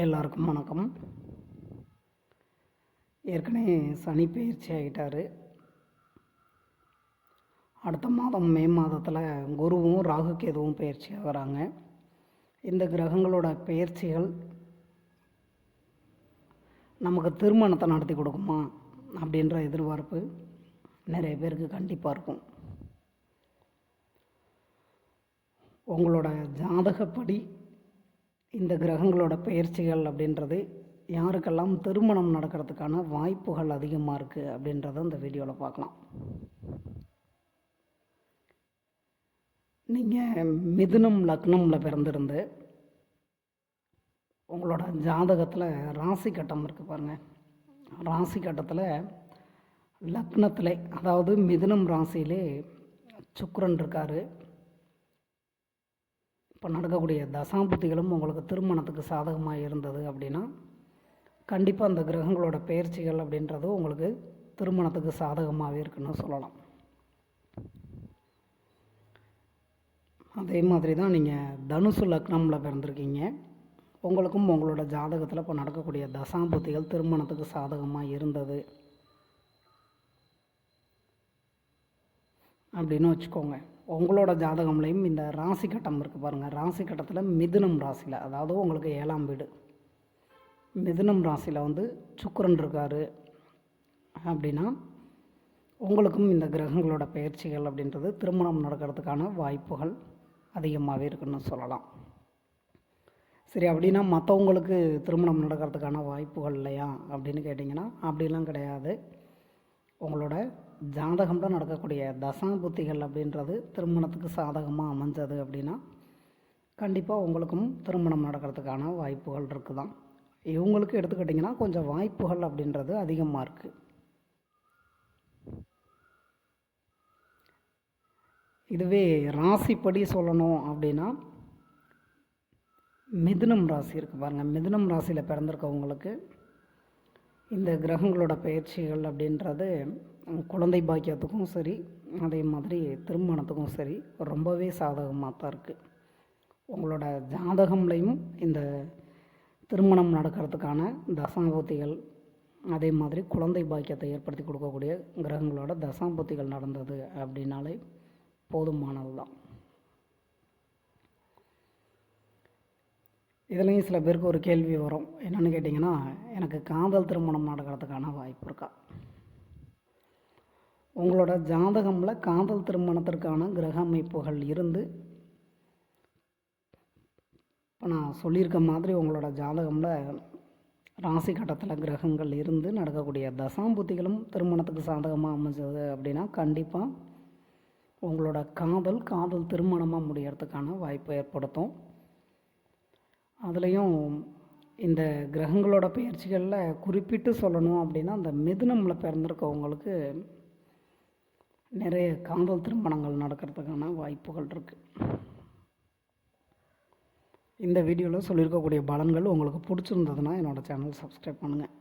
எல்லாருக்கும் வணக்கம். ஏற்கனவே சனி பயிற்சி ஆகிட்டார் அடுத்த மாதம் மே மாதத்தில் குருவும் ராகு கேதுவும் பயிற்சி ஆகிறாங்க. இந்த கிரகங்களோட பயிற்சிகள் நமக்கு திருமணத்தை நடத்தி கொடுக்குமா அப்படின்ற எதிர்பார்ப்பு நிறைய பேருக்கு கண்டிப்பாக இருக்கும். உங்களோட ஜாதகப்படி இந்த கிரகங்களோட பயிற்சிகள் அப்படின்றது யாருக்கெல்லாம் திருமணம் நடக்கிறதுக்கான வாய்ப்புகள் அதிகமாக இருக்குது அப்படின்றத இந்த வீடியோவில் பார்க்கலாம். நீங்கள் மிதுனம் லக்னமில் பிறந்திருந்து உங்களோட ஜாதகத்தில் ராசி கட்டம் இருக்குது பாருங்கள் ராசி கட்டத்தில் லக்னத்தில் அதாவது மிதுனம் ராசியிலே சுக்கரன் இருக்கார். இப்போ நடக்கக்கூடிய தசாம்புத்திகளும் உங்களுக்கு திருமணத்துக்கு சாதகமாக இருந்தது அப்படின்னா கண்டிப்பாக அந்த கிரகங்களோட பயிற்சிகள் அப்படின்றது உங்களுக்கு திருமணத்துக்கு சாதகமாகவே இருக்குன்னு சொல்லலாம். அதே மாதிரி தான் நீங்கள் தனுசு லக்னமில் பிறந்திருக்கீங்க. உங்களுக்கும் உங்களோட ஜாதகத்தில் இப்போ நடக்கக்கூடிய தசாம்புத்திகள் திருமணத்துக்கு சாதகமாக இருந்தது. அப்படின்னு வச்சுக்கோங்க. உங்களோட ஜாதகம்லேயும் இந்த ராசி கட்டம் இருக்குது பாருங்கள் ராசி கட்டத்தில் மிதுனம் ராசியில் அதாவது உங்களுக்கு ஏழாம் வீடு. மிதுனம் ராசியில் வந்து சுக்கரன் இருக்கார் அப்படின்னா உங்களுக்கும் இந்த கிரகங்களோட பயிற்சிகள் அப்படின்றது திருமணம் நடக்கிறதுக்கான வாய்ப்புகள் அதிகமாகவே இருக்குன்னு சொல்லலாம். சரி அப்படின்னா மற்றவங்களுக்கு திருமணம் நடக்கிறதுக்கான வாய்ப்புகள் இல்லையா அப்படின்னு கேட்டிங்கன்னா அப்படிலாம் கிடையாது. உங்களோட ஜாதகம்ல நடக்கக்கூடிய தசாபுத்திகள் அப்படின்றது திருமணத்துக்கு சாதகமாக அமைஞ்சது அப்படின்னா கண்டிப்பாக உங்களுக்கும் திருமணம் நடக்கிறதுக்கான வாய்ப்புகள் இருக்குது தான் இவங்களுக்கு எடுத்துக்கிட்டிங்கன்னா கொஞ்சம் வாய்ப்புகள் அப்படின்றது அதிகமாக இருக்குது இதுவே ராசிப்படி சொல்லணும் அப்படின்னா மிதுனம் ராசி இருக்குது பாருங்கள் மிதுனம் ராசியில் பிறந்திருக்கவங்களுக்கு இந்த கிரகங்களோட பயிற்சிகள் அப்படின்றது குழந்தை பாக்கியத்துக்கும் சரி அதே மாதிரி திருமணத்துக்கும் சரி ரொம்பவே சாதகமாக தான் இருக்குது உங்களோட ஜாதகம்லையும் இந்த திருமணம் நடக்கிறதுக்கான தசாபூத்திகள் அதே மாதிரி குழந்தை பாக்கியத்தை ஏற்படுத்தி கொடுக்கக்கூடிய கிரகங்களோட தசாபூத்திகள் நடந்தது அப்படின்னாலே போதுமானது தான் இதுலேயும் சில பேருக்கு ஒரு கேள்வி வரும். என்னென்னு கேட்டிங்கன்னா எனக்கு காதல் திருமணம் நடக்கிறதுக்கான வாய்ப்பு இருக்கா? உங்களோட ஜாதகமில் காதல் திருமணத்திற்கான கிரக அமைப்புகள் இருந்து இப்போ நான் சொல்லியிருக்க மாதிரி உங்களோட ஜாதகமில் ராசி கட்டத்தில் கிரகங்கள் இருந்து நடக்கக்கூடிய தசாம்புத்திகளும் திருமணத்துக்கு சாதகமாக அமைஞ்சது அப்படின்னா கண்டிப்பாக உங்களோட காதல் காதல் திருமணமாக முடியறதுக்கான வாய்ப்பை ஏற்படுத்தும். அதுலேயும் இந்த கிரகங்களோட பயிற்சிகளில் குறிப்பிட்டு சொல்லணும் அப்படின்னா அந்த மிதுனமில் பிறந்திருக்கவங்களுக்கு நிறைய காதல் திருமணங்கள் நடக்கிறதுக்கான வாய்ப்புகள் இருக்குது இந்த வீடியோவில் சொல்லியிருக்கக்கூடிய பலன்கள் உங்களுக்கு பிடிச்சிருந்ததுன்னா என்னோடய சேனல் சப்ஸ்கிரைப் பண்ணுங்கள்